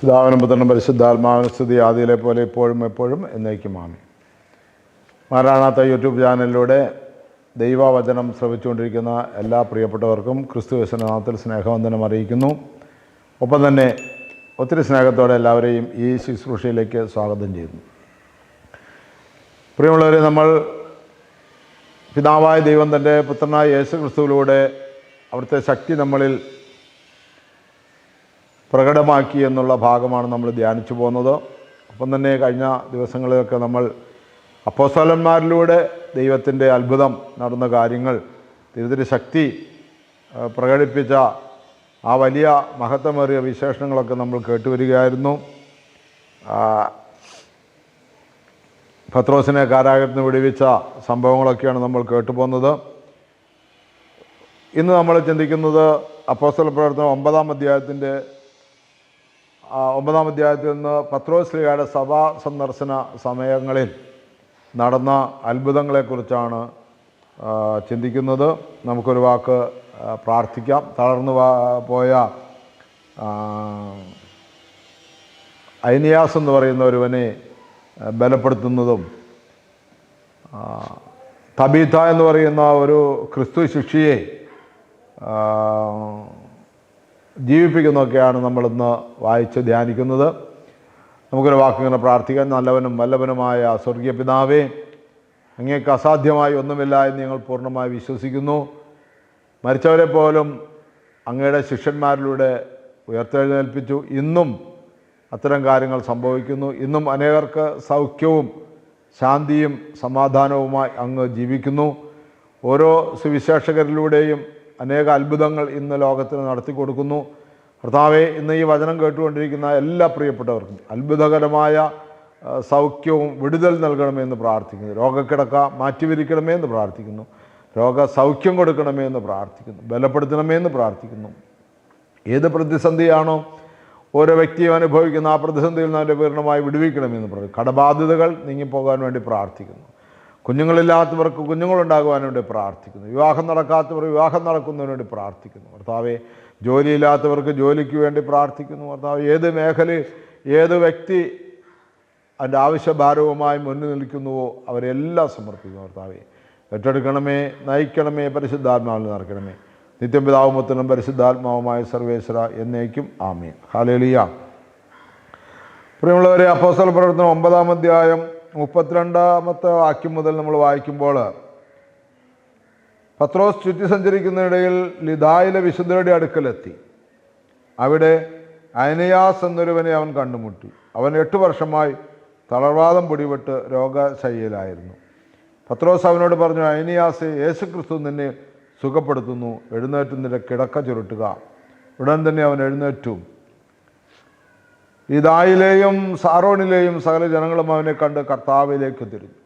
പിതാവിനും പുത്രനും പരിശുദ്ധാത്മാവിനും സ്ഥിതി ആദിയിലെ പോലെ ഇപ്പോഴും എപ്പോഴും എന്നേക്കുമാണ് മാരാണാത്ത യൂട്യൂബ് ചാനലിലൂടെ ദൈവവചനം ശ്രവിച്ചുകൊണ്ടിരിക്കുന്ന എല്ലാ പ്രിയപ്പെട്ടവർക്കും ക്രിസ്തു യേശുനാമത്തിൽ സ്നേഹവന്ദനം അറിയിക്കുന്നു. ഒപ്പം തന്നെ ഒത്തിരി സ്നേഹത്തോടെ എല്ലാവരെയും ഈ ശുശ്രൂഷയിലേക്ക് സ്വാഗതം ചെയ്യുന്നു. പ്രിയമുള്ളവരെ നമ്മൾ പിതാവായ ദൈവം തന്റെ പുത്രനായ യേശു ക്രിസ്തുവിലൂടെ അവിടുത്തെ ശക്തി നമ്മളിൽ പ്രകടമാക്കി എന്നുള്ള ഭാഗമാണ് നമ്മൾ ധ്യാനിച്ചു പോകുന്നത്. ഒപ്പം തന്നെ കഴിഞ്ഞ ദിവസങ്ങളിലൊക്കെ നമ്മൾ അപ്പോസ്തലന്മാരിലൂടെ ദൈവത്തിന്റെ അത്ഭുതം നടന്ന കാര്യങ്ങൾ ദൈവത്തിന്റെ ശക്തി പ്രകടിപ്പിച്ച ആ വലിയ മഹത്വമേറിയ വിശേഷണങ്ങളൊക്കെ നമ്മൾ കേട്ടുവരികയായിരുന്നു. പത്രോസിനെ കാരാഗ്രഹത്തിൽ നിന്ന് വിടുവിച്ച സംഭവങ്ങളൊക്കെയാണ് നമ്മൾ കേട്ടുപോകുന്നത്. ഇന്ന് നമ്മൾ ചിന്തിക്കുന്നത് അപ്പോസ്തല പ്രവർത്തനം ഒമ്പതാം അധ്യായത്തിന്റെ ഒമ്പതാം അധ്യായത്തിൽ നിന്ന് പത്രോശ്രീയുടെ സഭാ സന്ദർശന സമയങ്ങളിൽ നടന്ന അത്ഭുതങ്ങളെക്കുറിച്ചാണ് ചിന്തിക്കുന്നത്. നമുക്കൊരു വാക്ക് പ്രാർത്ഥിക്കാം. തളർന്നു പോയ ഐനിയാസ് എന്ന് പറയുന്ന ഒരുവനെ ബലപ്പെടുത്തുന്നതും തബീത എന്ന് പറയുന്ന ഒരു ക്രിസ്തു ശിക്ഷിയെ ജീവിപ്പിക്കുന്നതൊക്കെയാണ് നമ്മളിന്ന് വായിച്ച് ധ്യാനിക്കുന്നത്. നമുക്കൊരു വാക്കിങ്ങനെ പ്രാർത്ഥിക്കാൻ നല്ലവനും വല്ലവനുമായ സ്വർഗീയ പിതാവേ അങ്ങേക്ക് അസാധ്യമായി ഒന്നുമില്ല എന്ന് ഞങ്ങൾ പൂർണമായി വിശ്വസിക്കുന്നു. മരിച്ചവരെ പോലും അങ്ങയുടെ ശിഷ്യന്മാരിലൂടെ ഉയർത്തെഴുന്നേൽപ്പിച്ചു. ഇന്നും അത്തരം കാര്യങ്ങൾ സംഭവിക്കുന്നു. ഇന്നും അനേകർക്ക് സൗഖ്യവും ശാന്തിയും സമാധാനവുമായി അങ്ങ് ജീവിക്കുന്നു. ഓരോ സുവിശേഷകരിലൂടെയും അനേക അത്ഭുതങ്ങൾ ഇന്ന് ലോകത്തിന് നടത്തി കൊടുക്കുന്നു. കർത്താവെ ഇന്ന് ഈ വചനം കേട്ടുകൊണ്ടിരിക്കുന്ന എല്ലാ പ്രിയപ്പെട്ടവർക്കും അത്ഭുതകരമായ സൗഖ്യവും വിടുതൽ നൽകണമെന്ന് പ്രാർത്ഥിക്കുന്നു. രോഗക്കിടക്ക മാറ്റിവിരിക്കണമേ എന്ന് പ്രാർത്ഥിക്കുന്നു. രോഗ സൗഖ്യം കൊടുക്കണമേ എന്ന് പ്രാർത്ഥിക്കുന്നു. ബലപ്പെടുത്തണമേ എന്ന് പ്രാർത്ഥിക്കുന്നു. ഏത് പ്രതിസന്ധിയാണോ ഓരോ വ്യക്തിയും അനുഭവിക്കുന്ന ആ പ്രതിസന്ധിയിൽ നിന്ന് അവരെ പൂർണമായി വിടുവിക്കണമെന്ന് പറയും കടബാധ്യതകൾ നീങ്ങിപ്പോകാൻ വേണ്ടി പ്രാർത്ഥിക്കുന്നു. കുഞ്ഞുങ്ങളില്ലാത്തവർക്ക് കുഞ്ഞുങ്ങളുണ്ടാകുവാൻ വേണ്ടി പ്രാർത്ഥിക്കുന്നു. വിവാഹം നടക്കാത്തവർ വിവാഹം നടക്കുന്നതിന് വേണ്ടി പ്രാർത്ഥിക്കുന്നു. ഭർത്താവെ ജോലിയില്ലാത്തവർക്ക് ജോലിക്ക് വേണ്ടി പ്രാർത്ഥിക്കുന്നു. ഭർത്താവ് ഏത് മേഖല ഏത് വ്യക്തി അതിന്റെ ആവശ്യഭാരവുമായി മുന്നിൽ നിൽക്കുന്നുവോ അവരെല്ലാം സമർപ്പിക്കുന്നു. ഭർത്താവെ ഏറ്റെടുക്കണമേ നയിക്കണമേ പരിശുദ്ധാത്മാവിൽ നടക്കണമേ. നിത്യം പിതാവുമൊത്തനും പരിശുദ്ധാത്മാവുമായ സർവേശ്വര എന്നേക്കും ആമേ ഹാലേലിയ പ്രിയമുള്ളവരെ അപ്പോസ്തല പ്രവർത്തനം ഒമ്പതാം അധ്യായം മുപ്പത്തിരണ്ടാമത്തെ വാക്യം മുതൽ നമ്മൾ വായിക്കുമ്പോൾ പത്രോസ് ചുറ്റി സഞ്ചരിക്കുന്നതിനിടയിൽ ലിതായിലെ വിശുദ്ധരുടെ അടുക്കലെത്തി. അവിടെ അനയാസ് എന്നൊരുവനെ അവൻ കണ്ടുമുട്ടി. അവൻ എട്ട് വർഷമായി തളർവാദം പിടിപെട്ട് രോഗശയ്യയിലായിരുന്നു. പത്രോസ് അവനോട് പറഞ്ഞു അനിയാസ് യേശു ക്രിസ്തു നിന്നെ സുഖപ്പെടുത്തുന്നു. എഴുന്നേറ്റ് നിന്റെ കിടക്ക ചുരുട്ടുക. ഉടൻ തന്നെ അവൻ എഴുന്നേറ്റു. ഇതായിലെയും സാറോണിലെയും സകല ജനങ്ങളും അവനെ കണ്ട് കർത്താവിലേക്ക് തിരിഞ്ഞു.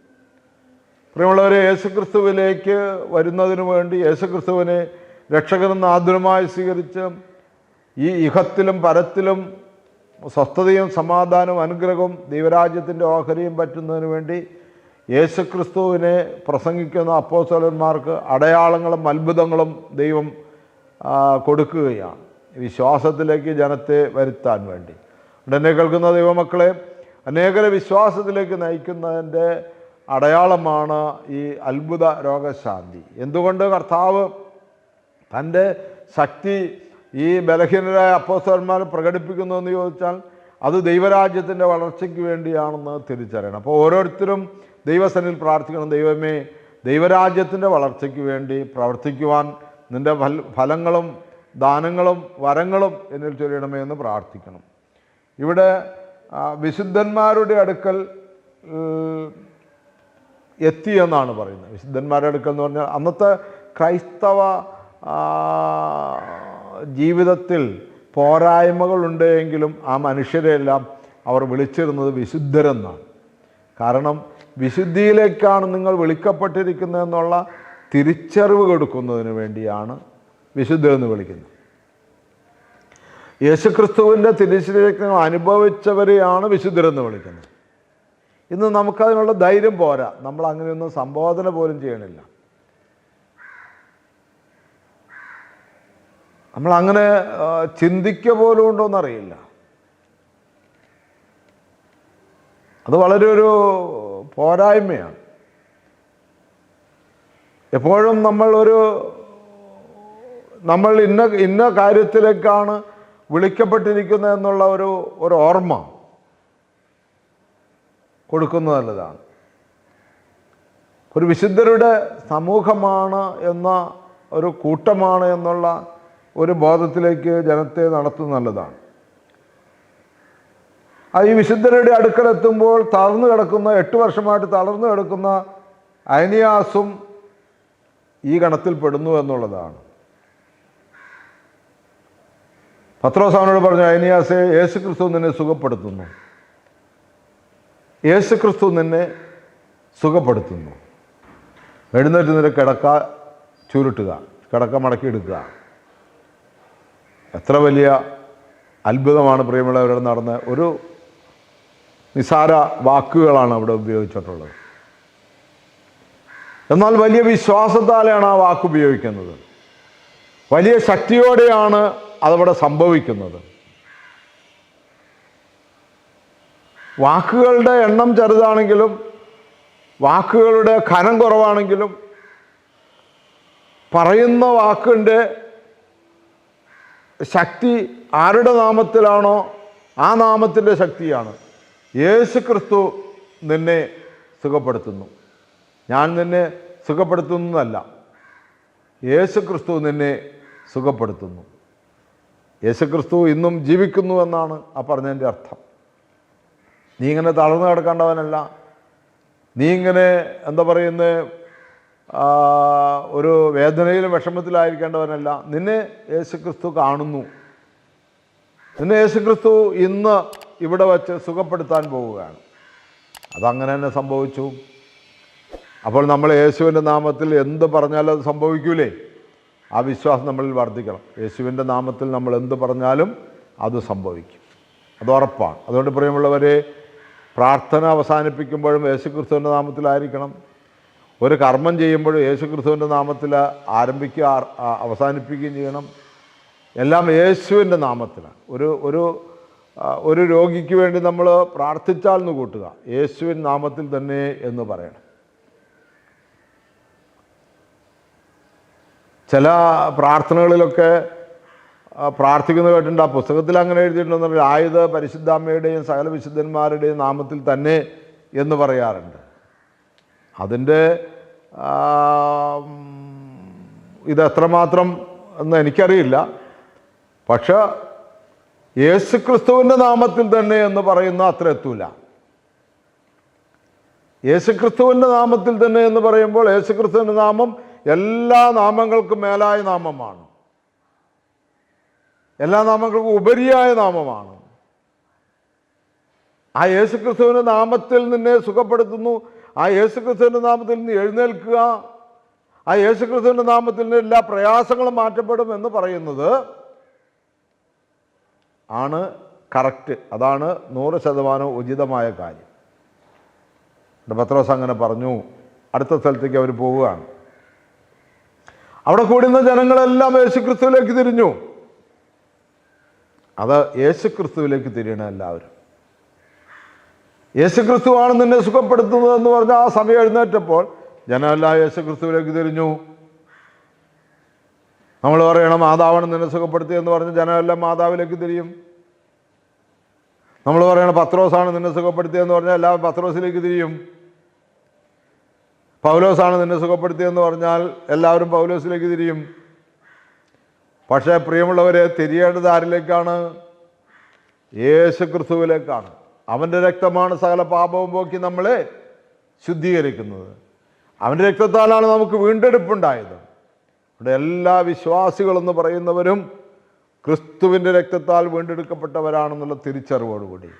പ്രിയമുള്ളവരെ യേശുക്രിസ്തുവിലേക്ക് വരുന്നതിന് വേണ്ടി യേശുക്രിസ്തുവിനെ രക്ഷകനെന്ന് ആദരമായി സ്വീകരിച്ച് ഈ ഇഹത്തിലും പരത്തിലും സ്വസ്ഥതയും സമാധാനവും അനുഗ്രഹവും ദൈവരാജ്യത്തിന്റെ ഓഹരിയും പറ്റുന്നതിന് വേണ്ടി യേശുക്രിസ്തുവിനെ പ്രസംഗിക്കുന്ന അപ്പോസ്തലന്മാർക്ക് അടയാളങ്ങളും അത്ഭുതങ്ങളും ദൈവം കൊടുക്കുകയാണ്. വിശ്വാസത്തിലേക്ക് ജനത്തെ വരുത്താൻ വേണ്ടി. ഉടനെ കേൾക്കുന്ന ദൈവമക്കളെ അനേകരെ വിശ്വാസത്തിലേക്ക് നയിക്കുന്നതിന്റെ അടയാളമാണ് ഈ അത്ഭുത രോഗശാന്തി. എന്തുകൊണ്ട് കർത്താവ് തന്റെ ശക്തി ഈ ബലഹീനരായ അപ്പോസ്തലന്മാർ പ്രകടിപ്പിക്കുന്നു എന്ന് ചോദിച്ചാൽ അത് ദൈവരാജ്യത്തിന്റെ വളർച്ചയ്ക്ക് വേണ്ടിയാണെന്ന് തിരിച്ചറിയണം. അപ്പോൾ ഓരോരുത്തരും ദൈവസനിൽ പ്രാർത്ഥിക്കണം ദൈവമേ ദൈവരാജ്യത്തിന്റെ വളർച്ചയ്ക്ക് വേണ്ടി പ്രവർത്തിക്കുവാൻ നിന്റെ ഫലങ്ങളും ദാനങ്ങളും വരങ്ങളും എന്നിൽ ചൊല്ലണമേ എന്ന് പ്രാർത്ഥിക്കണം. ഇവിടെ വിശുദ്ധന്മാരുടെ അടുക്കൽ എത്തി എന്നാണ് പറയുന്നത്. വിശുദ്ധന്മാരുടെ അടുക്കൽ എന്ന് പറഞ്ഞാൽ അന്നത്തെ ക്രൈസ്തവ ജീവിതത്തിൽ പോരായ്മകളുണ്ട് എങ്കിലും ആ മനുഷ്യരെയെല്ലാം അവർ വിളിച്ചിരുന്നത് വിശുദ്ധരെന്നാണ്. കാരണം വിശുദ്ധിയിലേക്കാണ് നിങ്ങൾ വിളിക്കപ്പെട്ടിരിക്കുന്നതെന്നുള്ള തിരിച്ചറിവ് കൊടുക്കുന്നതിന് വേണ്ടിയാണ് വിശുദ്ധരെന്ന് വിളിക്കുന്നത്. യേശുക്രിസ്തുവിന്റെ തിരിച്ചറിവ് അനുഭവിച്ചവരെയാണ് വിശുദ്ധരെന്ന് വിളിക്കുന്നത്. ഇന്ന് നമുക്കതിനുള്ള ധൈര്യം പോരാ. നമ്മൾ അങ്ങനെയൊന്നും സംബോധന പോലും ചെയ്യണില്ല. നമ്മൾ അങ്ങനെ ചിന്തിക്കുക പോലും ഉണ്ടോയെന്നറിയില്ല അത് വളരെ ഒരു പോരായ്മയാണ്. എപ്പോഴും നമ്മൾ ഒരു നമ്മൾ ഇന്ന ഇന്ന കാര്യത്തിലേക്കാണ് വിളിക്കപ്പെട്ടിരിക്കുന്നത് എന്നുള്ള ഒരു ഒരു ഓർമ്മ കൊടുക്കുന്നത് നല്ലതാണ്. ഒരു വിശുദ്ധരുടെ സമൂഹമാണ് എന്ന ഒരു കൂട്ടമാണ് എന്നുള്ള ഒരു ബോധത്തിലേക്ക് ജനത്തെ നടത്തുന്നത് നല്ലതാണ്. ഈ വിശുദ്ധരുടെ അടുക്കലെത്തുമ്പോൾ തളർന്നു കിടക്കുന്ന എട്ട് വർഷമായിട്ട് തളർന്നു കിടക്കുന്ന അയനിയാസും ഈ ഗണത്തിൽ പെടുന്നു എന്നുള്ളതാണ്. പത്രോസ് അവനോട് പറഞ്ഞു അയനിയാസെ യേശു ക്രിസ്തു നിന്നെ സുഖപ്പെടുത്തുന്നു. യേശു ക്രിസ്തു നിന്നെ സുഖപ്പെടുത്തുന്നു. എഴുന്നേറ്റ് നിന്റെ കിടക്ക ചുരുട്ടുക കിടക്ക മടക്കിയെടുക്കുക എത്ര വലിയ അത്ഭുതമാണ് പ്രിയമുള്ളവരുടെ നടന്ന ഒരു നിസാര വാക്കുകളാണ് അവിടെ ഉപയോഗിച്ചിട്ടുള്ളത്. എന്നാൽ വലിയ വിശ്വാസത്താലെയാണ് ആ വാക്ക് ഉപയോഗിക്കുന്നത്. വലിയ ശക്തിയോടെയാണ് അതവിടെ സംഭവിക്കുന്നത്. വാക്കുകളുടെ എണ്ണം ചെറുതാണെങ്കിലും വാക്കുകളുടെ ഖനം കുറവാണെങ്കിലും പറയുന്ന വാക്കിന്റെ ശക്തി ആരുടെ നാമത്തിലാണോ ആ നാമത്തിന്റെ ശക്തിയാണ്. യേശു ക്രിസ്തു നിന്നെ സുഖപ്പെടുത്തുന്നു. ഞാൻ നിന്നെ സുഖപ്പെടുത്തുന്നതല്ല. യേശു ക്രിസ്തു നിന്നെ സുഖപ്പെടുത്തുന്നു. യേശു ക്രിസ്തു ഇന്നും ജീവിക്കുന്നു എന്നാണ് ആ പറഞ്ഞതിന്റെ അർത്ഥം. നീ ഇങ്ങനെ തളർന്നു കിടക്കേണ്ടവനല്ല. നീ ഇങ്ങനെ എന്താ പറയുന്നത് ഒരു വേദനയിലും വിഷമത്തിലായിരിക്കേണ്ടവനല്ല. നിന്നെ യേശുക്രിസ്തു കാണുന്നു. നിന്നെ യേശുക്രിസ്തു ഇന്ന് ഇവിടെ വച്ച് സുഖപ്പെടുത്താൻ പോവുകയാണ്. അതങ്ങനെ തന്നെ സംഭവിച്ചു. അപ്പോൾ നമ്മൾ യേശുവിന്റെ നാമത്തിൽ എന്ത് പറഞ്ഞാലും അത് സംഭവിക്കൂലേ? ആ വിശ്വാസം നമ്മളിൽ വർദ്ധിക്കണം. യേശുവിന്റെ നാമത്തിൽ നമ്മൾ എന്ത് പറഞ്ഞാലും അത് സംഭവിക്കും. അത് ഉറപ്പാണ്. അതുകൊണ്ട് പ്രിയമുള്ളവരെ പ്രാർത്ഥന അവസാനിപ്പിക്കുമ്പോഴും യേശു ക്രിസ്തുവിന്റെ നാമത്തിലായിരിക്കണം. ഒരു കർമ്മം ചെയ്യുമ്പോഴും യേശു ക്രിസ്തുവിന്റെ നാമത്തിൽ ആരംഭിക്കുക അവസാനിപ്പിക്കുകയും ചെയ്യണം. എല്ലാം യേശുവിന്റെ നാമത്തിലാണ്. ഒരു ഒരു ഒരു രോഗിക്ക് വേണ്ടി നമ്മൾ പ്രാർത്ഥിച്ചാൽ എന്ന് കൂട്ടുക. യേശുവിൻ നാമത്തിൽ തന്നെ എന്ന് പറയണം. ചില പ്രാർത്ഥനകളിലൊക്കെ പ്രാർത്ഥിക്കുന്നത് കേട്ടിട്ടുണ്ട്. ആ പുസ്തകത്തിൽ അങ്ങനെ എഴുതിയിട്ടുണ്ടെന്ന് പറഞ്ഞാൽ ആയുധ പരിശുദ്ധാമ്മയുടെയും സകല വിശുദ്ധന്മാരുടെയും നാമത്തിൽ തന്നെ എന്ന് പറയാറുണ്ട്. അതിന്റെ ഇത് എത്രമാത്രം എന്ന് എനിക്കറിയില്ല. പക്ഷെ യേശു ക്രിസ്തുവിന്റെ നാമത്തിൽ തന്നെ എന്ന് പറയുന്ന അത്ര എത്തൂല. യേശുക്രിസ്തുവിന്റെ നാമത്തിൽ തന്നെ എന്ന് പറയുമ്പോൾ യേശുക്രിസ്തുവിന്റെ നാമം എല്ലാ നാമങ്ങൾക്കും മേലായ നാമമാണ്. എല്ലാ നാമങ്ങൾക്കും ഉപരിയായ നാമമാണ്. ആ യേശുക്രിസ്തുവിന്റെ നാമത്തിൽ നിന്നെ സുഖപ്പെടുത്തുന്നു. ആ യേശുക്രിസ്തുവിന്റെ നാമത്തിൽ നിന്ന് എഴുന്നേൽക്കുക. ആ യേശുക്രിസ്തുവിന്റെ നാമത്തിൽ നിന്ന് എല്ലാ പ്രയാസങ്ങളും മാറ്റപ്പെടും എന്ന് പറയുന്നത് ആണ് കറക്റ്റ്. അതാണ് നൂറ് ശതമാനം ഉചിതമായ കാര്യം. പത്രോസ് അങ്ങനെ പറഞ്ഞു. അടുത്ത സ്ഥലത്തേക്ക് അവർ പോവുകയാണ്. അവിടെ കൂടുന്ന ജനങ്ങളെല്ലാം യേശുക്രിസ്തുവിലേക്ക് തിരിഞ്ഞു. അത് യേശുക്രിസ്തുവിലേക്ക് തിരിയണം എല്ലാവരും. യേശുക്രിസ്തുവാണ് നിന്നെ സുഖപ്പെടുത്തുന്നത് എന്ന് പറഞ്ഞ ആ സമയം എഴുന്നേറ്റപ്പോൾ ജനമെല്ലാം യേശുക്രിസ്തുവിലേക്ക് തിരിഞ്ഞു. നമ്മൾ പറയണം മാതാവാണ് നിന്നെ സുഖപ്പെടുത്തി എന്ന് പറഞ്ഞ് ജനമെല്ലാം മാതാവിലേക്ക് തിരിയും. നമ്മൾ പറയണം പത്രോസാണ് നിന്നെ സുഖപ്പെടുത്തിയെന്ന് പറഞ്ഞാൽ എല്ലാവരും പത്രോസിലേക്ക് തിരിയും. പൗലോസാണ് നിന്നെ സുഖപ്പെടുത്തിയെന്ന് പറഞ്ഞാൽ എല്ലാവരും പൗലോസിലേക്ക് തിരിയും. പക്ഷേ പ്രിയമുള്ളവരെ തിരിയേണ്ടത് ആരിലേക്കാണ്? യേശു ക്രിസ്തുവിലേക്കാണ് അവന്റെ രക്തമാണ് സകല പാപവും പോക്കി നമ്മളെ ശുദ്ധീകരിക്കുന്നത്. അവന്റെ രക്തത്താലാണ് നമുക്ക് വീണ്ടെടുപ്പുണ്ടായത്. ഇവിടെ എല്ലാ വിശ്വാസികളെന്ന് പറയുന്നവരും ക്രിസ്തുവിന്റെ രക്തത്താൽ വീണ്ടെടുക്കപ്പെട്ടവരാണെന്നുള്ള തിരിച്ചറിവോടുകൂടി.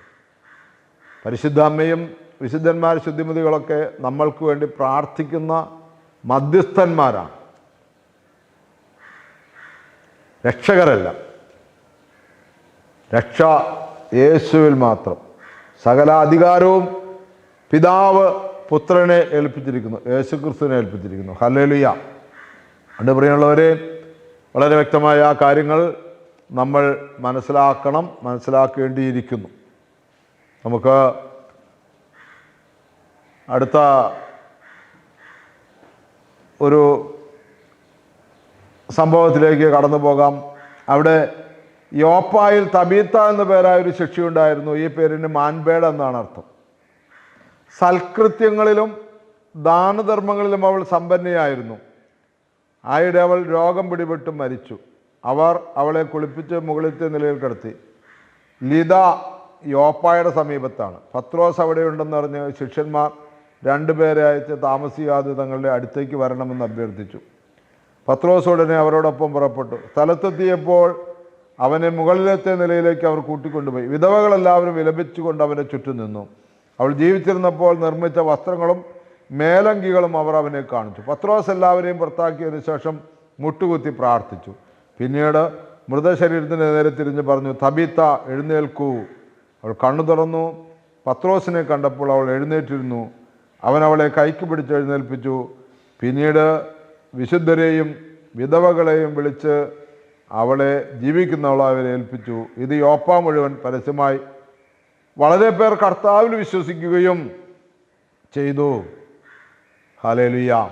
പരിശുദ്ധ അമ്മയും വിശുദ്ധന്മാർ ശുദ്ധിമതികളൊക്കെ നമ്മൾക്ക് വേണ്ടി പ്രാർത്ഥിക്കുന്ന മധ്യസ്ഥന്മാരാണ്. രക്ഷകരല്ല. രക്ഷ യേശുവിൽ മാത്രം. സകല അധികാരവും പിതാവ് പുത്രനെ ഏൽപ്പിച്ചിരിക്കുന്നു യേശു ക്രിസ്തുവിനെ ഏൽപ്പിച്ചിരിക്കുന്നു. ഹല്ലേലുയ. അണ്ട് പ്രിയമുള്ളവരെ വളരെ വ്യക്തമായ ആ കാര്യങ്ങൾ നമ്മൾ മനസ്സിലാക്കണം മനസ്സിലാക്കേണ്ടിയിരിക്കുന്നു. നമുക്ക് അടുത്ത ഒരു സംഭവത്തിലേക്ക് കടന്നു പോകാം. അവിടെ യോപ്പായിൽ തബീത്ത എന്ന പേരായ ഒരു ശിക്ഷയുണ്ടായിരുന്നു ഈ പേരിന് മാൻപേട് എന്നാണ് അർത്ഥം. സൽകൃത്യങ്ങളിലും ദാനധർമ്മങ്ങളിലും അവൾ സമ്പന്നയായിരുന്നു. ആയിടെ അവൾ രോഗം പിടിപെട്ട് മരിച്ചു. അവർ അവളെ കുളിപ്പിച്ച് മുകളിലത്തെ നിലയിൽ കിടത്തി. ലിത യോപ്പായുടെ സമീപത്താണ്. പത്രോസ് അവിടെയുണ്ടെന്ന് പറഞ്ഞ് ശിഷ്യന്മാർ രണ്ടുപേരെ അയച്ച് താമസിയാതെ തങ്ങളുടെ അടുത്തേക്ക് വരണമെന്ന് അഭ്യർത്ഥിച്ചു. പത്രോസ് ഉടനെ അവരോടൊപ്പം പുറപ്പെട്ടു. സ്ഥലത്തെത്തിയപ്പോൾ അവനെ മുകളിലത്തെ നിലയിലേക്ക് അവർ കൂട്ടിക്കൊണ്ടുപോയി. വിധവകളെല്ലാവരും വിലപിച്ചുകൊണ്ട് അവനെ ചുറ്റും നിന്നു. അവൾ ജീവിച്ചിരുന്നപ്പോൾ നിർമ്മിച്ച വസ്ത്രങ്ങളും മേലങ്കികളും അവർ അവനെ കാണിച്ചു. പത്രോസ് എല്ലാവരെയും പുറത്താക്കിയതിനു ശേഷം മുട്ടുകുത്തി പ്രാർത്ഥിച്ചു. പിന്നീട് മൃതശരീരത്തിന് നേരെ തിരിഞ്ഞ് പറഞ്ഞു തബീത്ത എഴുന്നേൽക്കൂ. അവൾ കണ്ണു തുറന്നു. പത്രോസിനെ കണ്ടപ്പോൾ അവൾ എഴുന്നേറ്റിരുന്നു. അവൻ അവളെ കൈക്ക് പിടിച്ച് എഴുന്നേൽപ്പിച്ചു. പിന്നീട് വിശുദ്ധരെയും വിധവകളെയും വിളിച്ച് അവളെ ജീവിക്കുന്നവളെ ഏൽപ്പിച്ചു. ഇത് യോപ്പ മുഴുവൻ പരസ്യമായി വളരെ പേർ കർത്താവിൽ വിശ്വസിക്കുകയും ചെയ്തു. ഹലേലുയ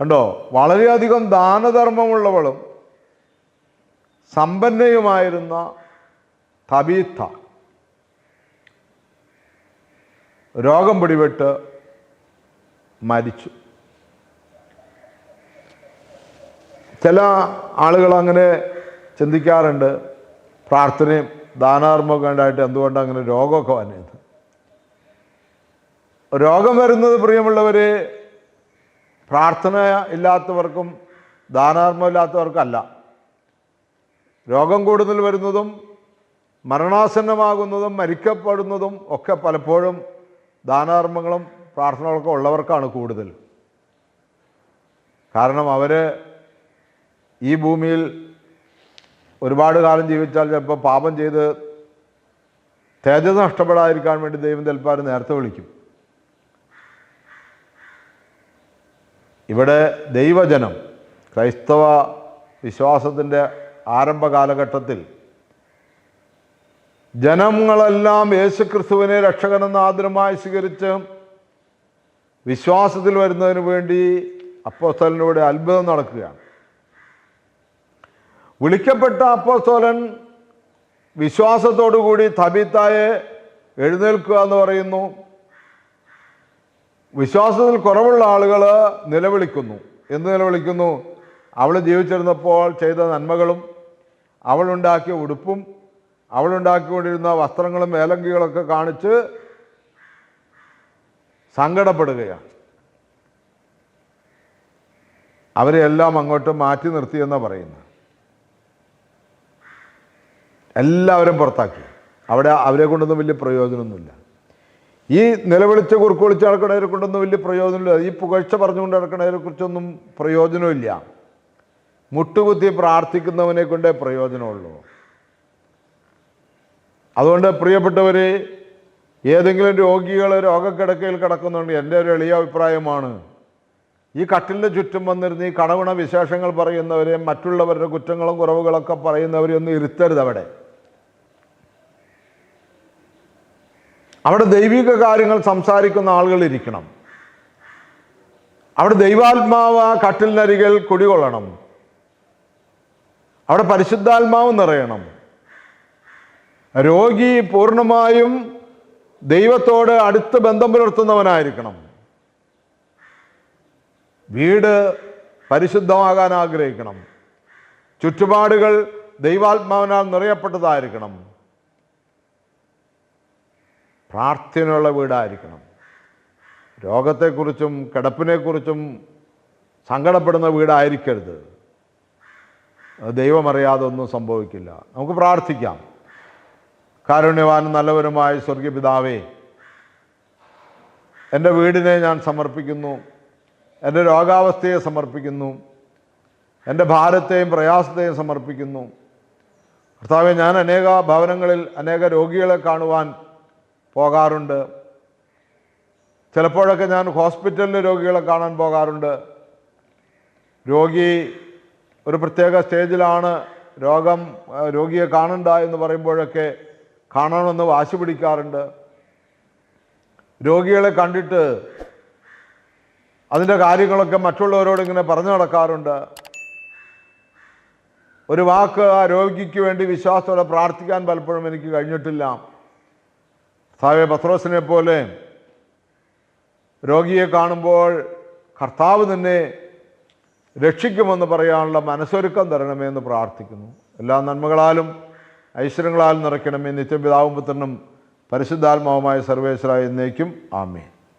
കണ്ടോ? വളരെയധികം ദാനധർമ്മമുള്ളവളും സമ്പന്നയുമായിരുന്ന തബീത്ത. രോഗം പിടിപെട്ട് മരിച്ചു. ചില ആളുകൾ അങ്ങനെ ചിന്തിക്കാറുണ്ട് പ്രാർത്ഥനയും ദാനാർമ്മൊക്കെ ഉണ്ടായിട്ട് എന്തുകൊണ്ട് അങ്ങനെ രോഗമൊക്കെ വന്നത്? രോഗം വരുന്നത് പ്രിയമുള്ളവരെ പ്രാർത്ഥന ഇല്ലാത്തവർക്കും ദാനാർമ്മം ഇല്ലാത്തവർക്കല്ല. രോഗം കൂടുതൽ വരുന്നതും മരണാസന്നമാകുന്നതും മരിക്കപ്പെടുന്നതും ഒക്കെ പലപ്പോഴും ദാനാർമ്മങ്ങളും പ്രാർത്ഥനകളൊക്കെ ഉള്ളവർക്കാണ് കൂടുതൽ. കാരണം അവർ ഈ ഭൂമിയിൽ ഒരുപാട് കാലം ജീവിച്ചാൽ ചിലപ്പോൾ പാപം ചെയ്ത് തേജസ് നഷ്ടപ്പെടാതിരിക്കാൻ വേണ്ടി ദൈവം ചിലപ്പോൾ നേരത്തെ വിളിക്കും. ഇവിടെ ദൈവജനം ക്രൈസ്തവ വിശ്വാസത്തിന്റെ ആരംഭ കാലഘട്ടത്തിൽ ജനങ്ങളെല്ലാം യേശുക്രിസ്തുവിനെ രക്ഷകനെന്ന് ആദരമായി സ്വീകരിച്ച് വിശ്വാസത്തിൽ വരുന്നതിന് വേണ്ടി അപ്പോസ്തലനിലൂടെ അത്ഭുതം നടക്കുകയാണ്. വിളിക്കപ്പെട്ട അപ്പോസ്തോലൻ വിശ്വാസത്തോടുകൂടി തബീത്തായെ എഴുന്നേൽക്കുക എന്ന് പറയുന്നു. വിശ്വാസത്തിൽ കുറവുള്ള ആളുകൾ നിലവിളിക്കുന്നു. എന്ത് നിലവിളിക്കുന്നു? അവൾ ജീവിച്ചിരുന്നപ്പോൾ ചെയ്ത നന്മകളും അവളുണ്ടാക്കിയ ഉടുപ്പും അവളുണ്ടാക്കിക്കൊണ്ടിരുന്ന വസ്ത്രങ്ങളും മേലങ്കികളൊക്കെ കാണിച്ച് സങ്കടപ്പെടുകയാണ്. അവരെ എല്ലാം അങ്ങോട്ട് മാറ്റി നിർത്തിയെന്നാണ് പറയുന്നത്. എല്ലാവരും പുറത്താക്കി. അവിടെ അവരെ കൊണ്ടൊന്നും വലിയ പ്രയോജനമൊന്നുമില്ല. ഈ നിലവിളിച്ച് കുറുക്കുവിളിച്ച് നടക്കണവരെ കൊണ്ടൊന്നും വലിയ പ്രയോജനമില്ല. ഈ പുകഴ്ച പറഞ്ഞുകൊണ്ട് നടക്കണവരെ കുറിച്ചൊന്നും പ്രയോജനമില്ല. മുട്ടുകുത്തി പ്രാർത്ഥിക്കുന്നവനെ കൊണ്ടേ പ്രയോജനമുള്ളൂ. അതുകൊണ്ട് പ്രിയപ്പെട്ടവരെ ഏതെങ്കിലും രോഗികൾ രോഗക്കിടക്കയിൽ കിടക്കുന്നുണ്ട് എന്റെ ഒരു എളിയ അഭിപ്രായമാണ്. ഈ കട്ടിലിന്റെ ചുറ്റും വന്നിരുന്ന് ഈ കടവണ വിശേഷങ്ങൾ പറയുന്നവരെ മറ്റുള്ളവരുടെ കുറ്റങ്ങളും കുറവുകളൊക്കെ പറയുന്നവരെ ഒന്നും ഇരുത്തരുത് അവിടെ. അവിടെ ദൈവിക കാര്യങ്ങൾ സംസാരിക്കുന്ന ആളുകൾ ഇരിക്കണം. അവിടെ ദൈവാത്മാവ് ആ കട്ടിലിനരികിൽ കുടികൊള്ളണം. അവിടെ പരിശുദ്ധാത്മാവ് നിറയണം. രോഗി പൂർണമായും ദൈവത്തോട് അടുത്ത് ബന്ധം പുലർത്തുന്നവനായിരിക്കണം. വീട് പരിശുദ്ധമാകാൻ ആഗ്രഹിക്കണം. ചുറ്റുപാടുകൾ ദൈവാത്മാവിനാൽ നിറയപ്പെട്ടതായിരിക്കണം. പ്രാർത്ഥനയുള്ള വീടായിരിക്കണം. രോഗത്തെക്കുറിച്ചും കിടപ്പിനെക്കുറിച്ചും സങ്കടപ്പെടുന്ന വീടായിരിക്കരുത്. ദൈവമറിയാതെ ഒന്നും സംഭവിക്കില്ല. നമുക്ക് പ്രാർത്ഥിക്കാം. കാരുണ്യവാനും നല്ലവരുമായ സ്വർഗീയ പിതാവേ എന്റെ വീടിനെ ഞാൻ സമർപ്പിക്കുന്നു എന്റെ രോഗാവസ്ഥയെ സമർപ്പിക്കുന്നു എന്റെ ഭാരത്തെയും പ്രയാസത്തെയും സമർപ്പിക്കുന്നു. ഭർത്താവെ ഞാൻ അനേക ഭവനങ്ങളിൽ അനേക രോഗികളെ കാണുവാൻ പോകാറുണ്ട്. ചിലപ്പോഴൊക്കെ ഞാൻ ഹോസ്പിറ്റലിലെ രോഗികളെ കാണാൻ പോകാറുണ്ട്. രോഗി ഒരു പ്രത്യേക സ്റ്റേജിലാണ് രോഗം രോഗിയെ കാണണ്ട എന്ന് പറയുമ്പോഴൊക്കെ കാണണമെന്ന് വാശി പിടിക്കാറുണ്ട്. രോഗികളെ കണ്ടിട്ട് അതിന്റെ കാര്യങ്ങളൊക്കെ മറ്റുള്ളവരോട് ഇങ്ങനെ പറഞ്ഞു നടക്കാറുണ്ട്. ഒരു വാക്ക് ആ രോഗിക്ക് വേണ്ടി വിശ്വാസത്തോടെ പ്രാർത്ഥിക്കാൻ പലപ്പോഴും എനിക്ക് കഴിഞ്ഞിട്ടില്ല. സാവേ പത്രോസിനെ പോലെ രോഗിയെ കാണുമ്പോൾ കർത്താവ് നിന്നെ രക്ഷിക്കുമെന്ന് പറയാനുള്ള മനസ്സൊരുക്കം തരണമേ എന്ന് പ്രാർത്ഥിക്കുന്നു. എല്ലാ നന്മകളാലും ഐശ്വര്യങ്ങളാലും നിറയ്ക്കണമേ. നിത്യപിതാവും പുത്രനും പരിശുദ്ധാത്മാവുമായ സർവേശ്വര എന്നേക്കും. ആമേൻ.